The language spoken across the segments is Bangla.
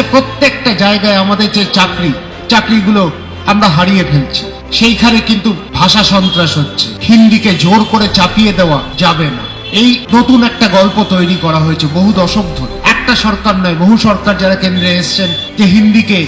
আজকে প্রত্যেকটা জায়গায় আমাদের যে চাকরি, চাকরিগুলো আমরা হারিয়ে ফেলছি, সেইখানে কিন্তু ভাষা সন্ত্রাস হচ্ছে। হিন্দিকে জোর করে চাপিয়ে দেওয়া যাবে না। এই নতুন একটা গল্প তৈরি করা হয়েছে বহু দশক ধরে। একটা সরকার নয়, বহু সরকার যারা কেন্দ্রে এসছেন যে হিন্দিকে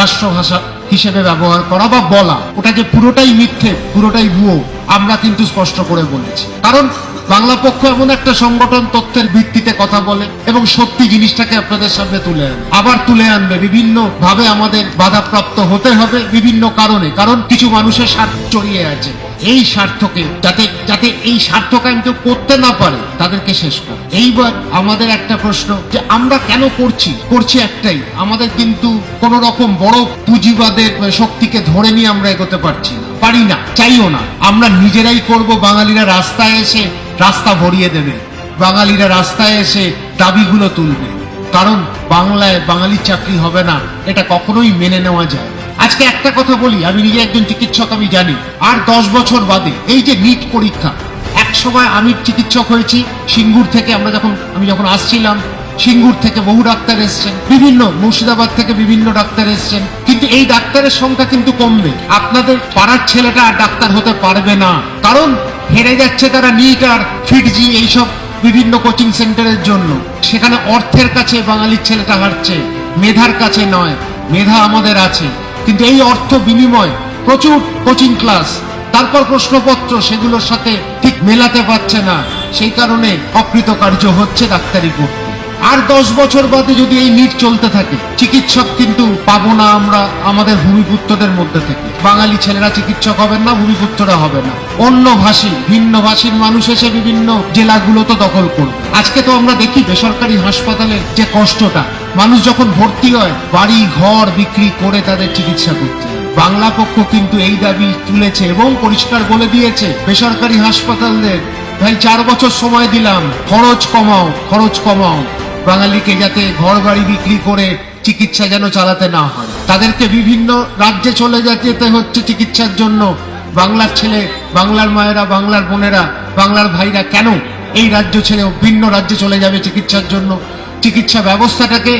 রাষ্ট্রভাষা হিসেবে ব্যবহার করা বা বলা ওটা যে পুরোটাই মিথ্যে, পুরোটাই ভুয়ো, আমরা কিন্তু স্পষ্ট করে বলেছি। কারণ বাংলা পক্ষ এমন একটা সংগঠন তথ্যের ভিত্তিতে কথা বলে এবং সত্যি জিনিসটাকে আপনাদের সামনে তুলে আনবে আবার তুলে আনবে বিভিন্ন ভাবে আমাদের বাধাপ্রাপ্ত হতে হবে বিভিন্ন কারণে, কারণ কিছু মানুষের স্বার্থ জড়িয়ে আছে। এই স্বার্থকে, যাতে যাতে এই স্বার্থ কায়েম কেউ করতে না পারে, তাদেরকে শেষ করে। এইবার আমাদের একটা প্রশ্ন, যে আমরা কেন করছি? করছি একটাই, আমাদের কিন্তু কোন রকম বড় পুঁজিবাদের শক্তিকে ধরে নিয়ে আমরা এগোতে পারছি না। পারি না, চাইও না। আমরা নিজেরাই করব, বাঙালিরা রাস্তায় এসে রাস্তা ভরিয়ে দেবে। বাঙালিরা রাস্তায় এসে দাবিগুলো তুলবে। কারণ বাংলায় বাঙালির চাকরি হবে না, এটা কখনোই মেনে নেওয়া যায় না। আজকে একটা কথা বলি, আমি নিজে একজন চিকিৎসক, আমি জানি। আর দশ বছর বাদে এই যে নিট পরীক্ষা, এক সময় আমি চিকিৎসক হয়েছি, সিঙ্গুর থেকে আমরা যখন, আমি যখন আসছিলাম, সিঙ্গুর থেকে বহু ডাক্তার এসছেন, বিভিন্ন মুর্শিদাবাদ থেকে বিভিন্ন ডাক্তার এসছেন, কিন্তু এই ডাক্তারের সংখ্যা কিন্তু কমবে। আপনাদের পাড়ার ছেলেটা আর ডাক্তার হতে পারবে না, কারণ হেরে যাচ্ছে তারা নিট আর ফিটজি এইসব বিভিন্ন কোচিং সেন্টারের জন্য। সেখানে অর্থের কাছে বাঙালির ছেলেটা হারছে, মেধার কাছে নয়, মেধা আমাদের আছে। কিন্তু এই অর্থ বিনিময় প্রচুর কোচিং ক্লাস তারপর প্রশ্নপত্র সেগুলোর সাথে ঠিক মেলাতে পারছে না। সেই কারণে অকৃতকার্য হচ্ছে ডাক্তারি পড়তে আর দশ বছর বাদে যদি এই নিট চলতে থাকে, চিকিৎসক কিন্তু পাবো না আমরা আমাদের ভূমিপুত্রদের মধ্যে থেকে। বাঙালি ছেলেরা চিকিৎসক হবেন না, ভূমিপুত্ররা হবে না। অন্য ভাষী, ভিন্ন ভাষীর মানুষ এসে বিভিন্ন জেলাগুলো তো দখল করবে। আজকে তো আমরা দেখি বেসরকারি হাসপাতালের যে কষ্টটা মানুষ যখন ভর্তি হয়, বাড়ি, ঘর বিক্রি করে তাদের চিকিৎসা করতে বাংলা পক্ষ কিন্তু এই দাবি তুলেছে এবং পরিষ্কার বলে দিয়েছে, বেসরকারি হাসপাতালদের, ভাই, চার বছর সময় দিলাম, খরচ কমাও খরচ কমাও। বাঙালিকে যাতে ঘর বাড়ি বিক্রি করে চিকিৎসা যেন চালাতে না হয়। তাদেরকে বিভিন্ন রাজ্যে চলে যেতে হচ্ছে চিকিৎসার জন্য। বাংলার ছেলে, বাংলার মায়েরা, বাংলার বোনেরা, বাংলার ভাইরা কেন এই রাজ্য ছেড়ে ভিন্ন রাজ্যে চলে যাবে চিকিৎসার জন্য? চিকিৎসা ব্যবস্থাটাকে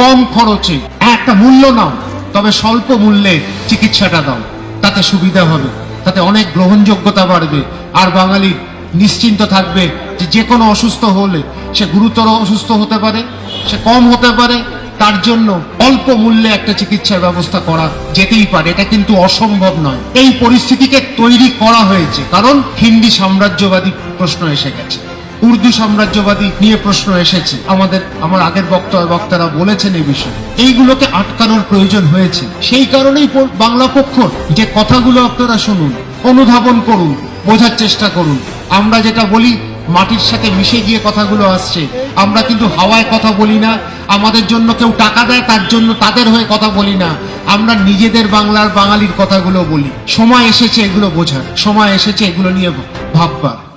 কম খরচে, একটা মূল্য নাও, তবে স্বল্প মূল্যে চিকিৎসাটা দাও। তাতে সুবিধা হবে, তাতে অনেক গ্রহণযোগ্যতা বাড়বে, আর বাঙালি নিশ্চিন্ত থাকবে যে যে কোনো অসুস্থ হলে সে গুরুতর অসুস্থ হতে পারে, সে কম হতে পারে, তার জন্য অল্প মূল্যে একটা চিকিৎসার ব্যবস্থা করা যেতেই পারে। এটা কিন্তু অসম্ভব নয়। এই পরিস্থিতিকে তৈরি করা হয়েছে, কারণ হিন্দি সাম্রাজ্যবাদী প্রশ্ন এসে গেছে। উর্দু সাম্রাজ্যবাদী নিয়ে প্রশ্ন এসেছে। আমাদের, আমার আগের বক্তা, বক্তারা বলেছেন এই বিষয়ে। এইগুলোকে আটকানোর প্রয়োজন হয়েছে। সেই কারণেই বাংলা পক্ষ, যে কথাগুলো আপনারা শুনুন, অনুধাবন করুন, বোঝার চেষ্টা করুন। আমরা যেটা বলি, মাটির সাথে মিশে গিয়ে কথাগুলো আসছে। আমরা কিন্তু হাওয়ায় কথা বলি না। আমাদের জন্য কেউ টাকা দেয়, তার জন্য তাদের হয়ে কথা বলি না। আমরা নিজেদের বাংলার বাঙালির কথাগুলো বলি। সময় এসেছে এগুলো বোঝার। সময় এসেছে এগুলো নিয়ে ভাববার।